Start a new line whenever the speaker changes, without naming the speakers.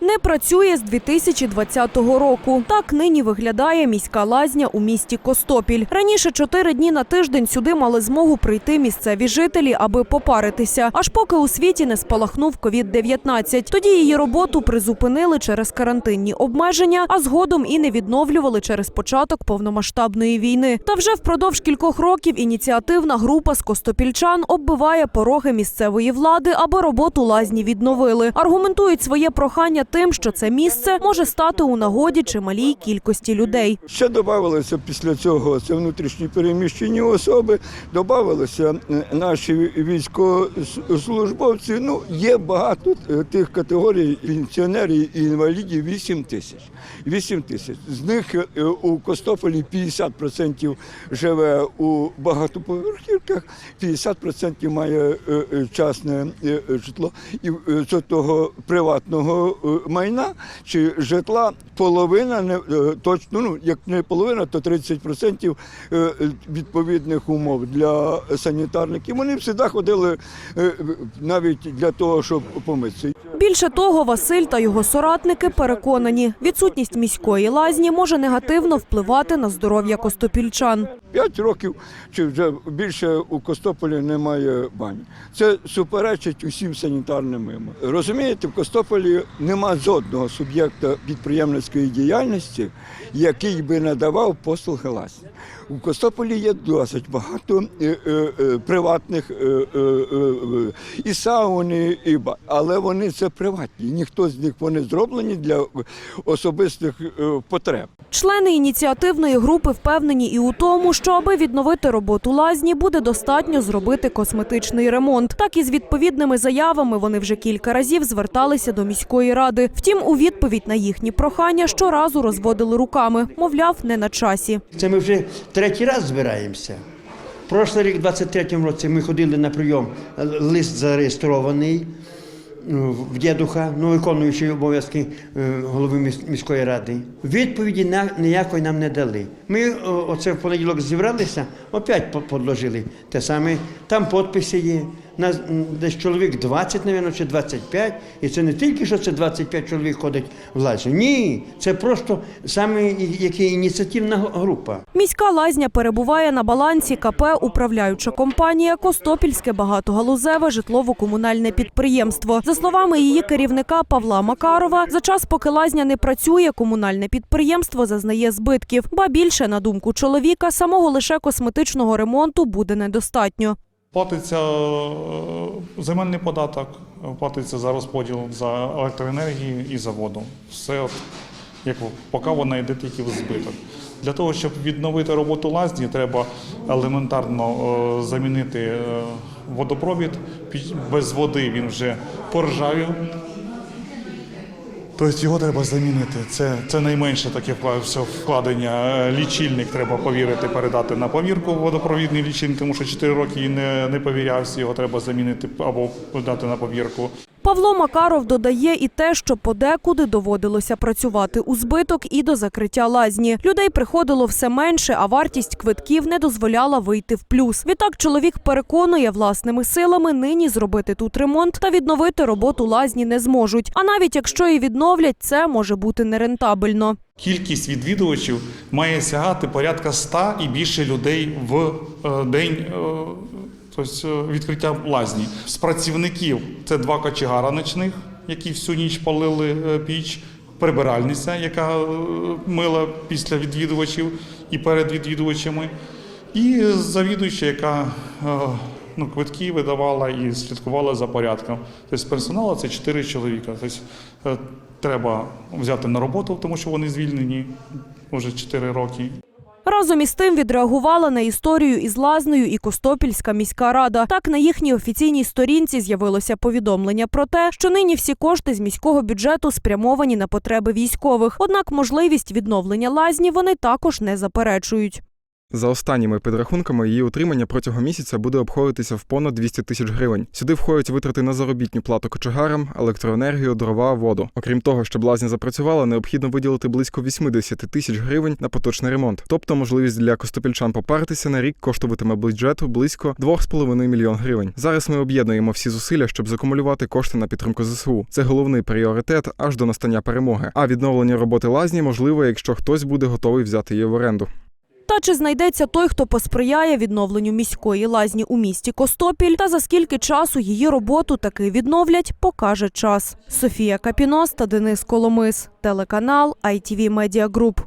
Не працює з 2020 року. Так нині виглядає міська лазня у місті Костопіль. Раніше чотири дні на тиждень сюди мали змогу прийти місцеві жителі, аби попаритися. Аж поки у світі не спалахнув COVID-19. Тоді її роботу призупинили через карантинні обмеження, а згодом і не відновлювали через початок повномасштабної війни. Та вже впродовж кількох років ініціативна група з костопільчан оббиває пороги місцевої влади, аби роботу лазні відновили. Аргументують своє прохання тим, що це місце може стати у нагоді чималій кількості людей.
Ще додавалося після цього це внутрішні переміщені особи, додавалися наші військовослужбовці. Ну, є багато е, тих категорій пенсіонерів і інвалідів 8 тисяч. 8 тисяч. З них е, у Костополі 50% живе у багатоповерхівках, 50% має е, частне житло. І з того приватного майна чи житла половина не е, точно, ну як не половина, то 30% е, відповідних умов для санітарників. Вони завжди ходили е, навіть для того, щоб помитися.
Більше того, Василь та його соратники переконані, відсутність міської лазні може негативно впливати на здоров'я костопільчан.
П'ять років чи вже більше у Костополі немає бані. Це суперечить усім санітарним вимогам. Розумієте, в Костополі нема жодного суб'єкта підприємницької діяльності, який би надавав послуги ласні. У Костополі є досить багато е, е, е, приватних і сауни, і ба, але вони це приватні. Ніхто з них вони зроблені для особистих е, потреб.
Члени ініціативної групи впевнені і у тому, що аби відновити роботу лазні, буде достатньо зробити косметичний ремонт. Так і з відповідними заявами вони вже кілька разів зверталися до міської ради. Втім, у відповідь на їхні прохання щоразу розводили руками. Мовляв, не на часі.
Це ми вже третій раз збираємося. Прошлий рік, 23-му році, ми ходили на прийом, лист зареєстрований в дідуха, ну, виконуючий обов'язки е, голови міської ради. Відповіді ніякої нам не дали. Ми оце в понеділок зібралися, опять по- подложили те саме. Там підписи є. Нас десь чоловік 20, мабуть, чи 25. І це не тільки, що це 25 чоловік ходить в лазю. Ні, це просто саме яка ініціативна група.
Міська лазня перебуває на балансі КП «Управляюча компанія Костопільське багатогалузеве житлово-комунальне підприємство. За словами її керівника Павла Макарова, за час, поки лазня не працює, комунальне підприємство зазнає збитків. Ба більше, на думку чоловіка, самого лише косметичного ремонту буде недостатньо.
Платиться е, земельний податок, платиться за розподіл за електроенергію і за воду. Все от, як поки вона йде тільки в збиток. Для того, щоб відновити роботу лазні, треба елементарно е, замінити е, водопровід. Без води він вже поржавів. Тобто його треба замінити. Це, це найменше таке вкла- вкладення. Е, Лічильник треба повірити, передати на повірку водопровідний лічильник, тому що 4 роки не, не повірявся, його треба замінити або дати на повірку.
Павло Макаров додає і те, що подекуди доводилося працювати у збиток і до закриття лазні. Людей приходило все менше, а вартість квитків не дозволяла вийти в плюс. Відтак чоловік переконує власними силами нині зробити тут ремонт та відновити роботу лазні не зможуть. А навіть якщо і відновлять, це може бути нерентабельно.
Кількість відвідувачів має сягати порядка 100 і більше людей в е, день е, тобто, відкриття лазні. З працівників це два кочегара ночних, які всю ніч палили е, піч, прибиральниця, яка е, мила після відвідувачів і перед відвідувачами, і завідуюча, яка ну, квитки видавала і слідкувала за порядком. Тобто персоналу це 4 чоловіка. Тобто, треба взяти на роботу, тому що вони звільнені вже 4 роки.
Разом із тим відреагувала на історію із лазнею і Костопільська міська рада. Так на їхній офіційній сторінці з'явилося повідомлення про те, що нині всі кошти з міського бюджету спрямовані на потреби військових. Однак можливість відновлення лазні вони також не заперечують.
За останніми підрахунками, її утримання протягом місяця буде обходитися в понад 200 тисяч гривень. Сюди входять витрати на заробітну плату кочегарам, електроенергію, дрова, воду. Окрім того, щоб лазня запрацювала, необхідно виділити близько 80 тисяч гривень на поточний ремонт. Тобто можливість для костопільчан попаритися на рік коштуватиме бюджету близько 2,5 мільйон гривень. Зараз ми об'єднуємо всі зусилля, щоб закумулювати кошти на підтримку ЗСУ. Це головний пріоритет аж до настання перемоги. А відновлення роботи лазні можливо, якщо хтось буде готовий взяти її в оренду.
Та чи знайдеться той, хто посприяє відновленню міської лазні у місті Костопіль, та за скільки часу її роботу таки відновлять, покаже час. Софія Капінос та Денис Коломис, телеканал ITV Media Group.